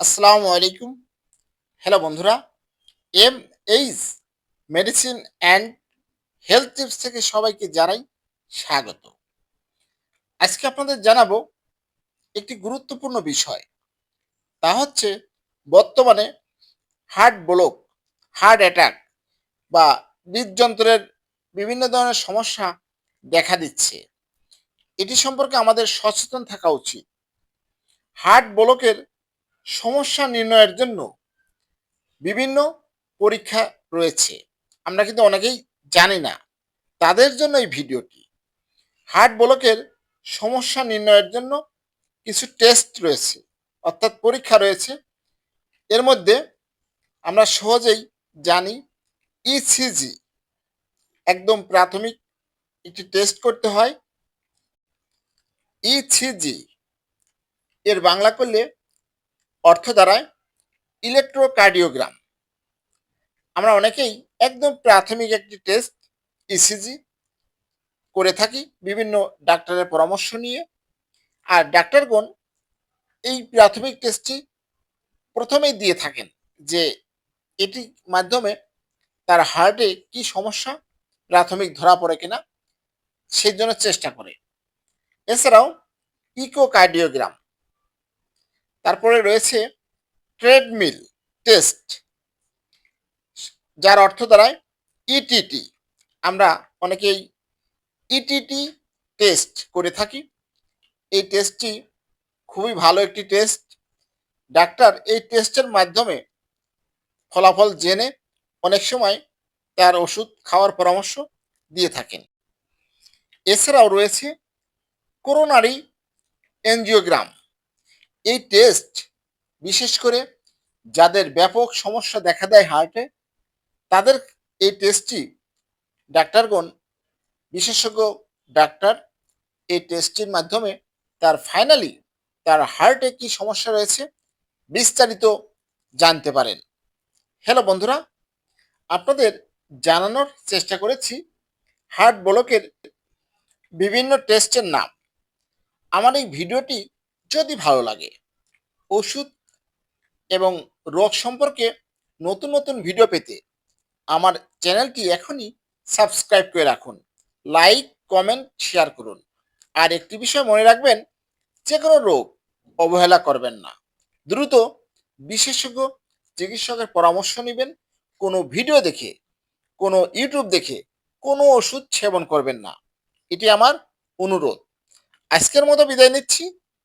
আসসালামু আলাইকুম। হ্যালো বন্ধুরা M H medicine and health tips থেকে সবাইকে জানাই স্বাগত। আজকে আপনাদের জানাব একটি গুরুত্বপূর্ণ বিষয়, তা হচ্ছে বর্তমানে হার্ট ব্লক, হার্ট অ্যাটাক বা হৃদযন্ত্রের বিভিন্ন ধরনের সমস্যা দেখা দিচ্ছে। এটি সম্পর্কে আমাদের সচেতন থাকা উচিত। হার্ট ব্লকের সমস্যা নির্ণয়ের জন্য বিভিন্ন পরীক্ষা রয়েছে। আমরা কিন্তু অনেকেই জানি না। তাদের জন্য এই ভিডিওটি। হার্ট ব্লকের সমস্যা নির্ণয়ের জন্য কিছু টেস্ট রয়েছে, অর্থাৎ পরীক্ষা রয়েছে। এর মধ্যে আমরা সহজেই জানি ইসিজি একদম প্রাথমিক একটি টেস্ট করতে হয়। ইসিজি এর বাংলা করলে অর্থ দাঁড়ায় ইলেকট্রোকার্ডিওগ্রাম আমরা অনেকেই একদম প্রাথমিক একটি টেস্ট ইসিজি করে থাকি, বিভিন্ন ডাক্তারের পরামর্শ নিয়ে। আর ডাক্তারগণ এই প্রাথমিক টেস্টটি প্রথমেই দিয়ে থাকেন যে এটির মাধ্যমে তার হার্টে কি সমস্যা, প্রাথমিক ধরা পড়ে কিনা, সেই জন্য চেষ্টা করে। এছাড়াও ইকোকার্ডিওগ্রাম তারপরে রয়েছে ট্রেডমিল টেস্ট, যার অর্থ দাঁড়ায় ইটিটি আমরা অনেকেই ইটিটি টেস্ট করে থাকি। এই টেস্টটি খুবই ভালো একটি টেস্ট ডাক্তার এই টেস্টের মাধ্যমে ফলাফল জেনে অনেক সময় তার ওষুধ খাওয়ার পরামর্শ দিয়ে থাকেন। এছাড়াও রয়েছে করোনারি এনজিওগ্রাম। এই টেস্ট বিশেষ করে যাদের ব্যাপক সমস্যা দেখা দেয় হার্টে তাদের এই টেস্টটি ডাক্তারগণ, বিশেষজ্ঞ ডাক্তার এই টেস্টটির মাধ্যমে তার ফাইনালি তার হার্টে কি সমস্যা রয়েছে বিস্তারিত জানতে পারেন। হ্যালো বন্ধুরা, আপনাদের জানানোর চেষ্টা করেছি হার্ট ব্লকের বিভিন্ন টেস্টের নাম। আমার এই ভিডিওটি যদি ভালো লাগে। ওষুধ এবং রোগ সম্পর্কে নতুন নতুন ভিডিও পেতে আমার চ্যানেলটি এখনই সাবস্ক্রাইব করে রাখুন। লাইক কমেন্ট শেয়ার করুন। আর একটি বিষয় মনে রাখবেন, যে কোনো রোগ অবহেলা করবেন না। দ্রুত বিশেষজ্ঞ, চিকিৎসকের পরামর্শ নেবেন, কোনো ভিডিও দেখে, কোনো ইউটিউব দেখে, কোনো ওষুধ সেবন করবেন না। এটি আমার অনুরোধ। আজকের মতো বিদায় নিচ্ছি।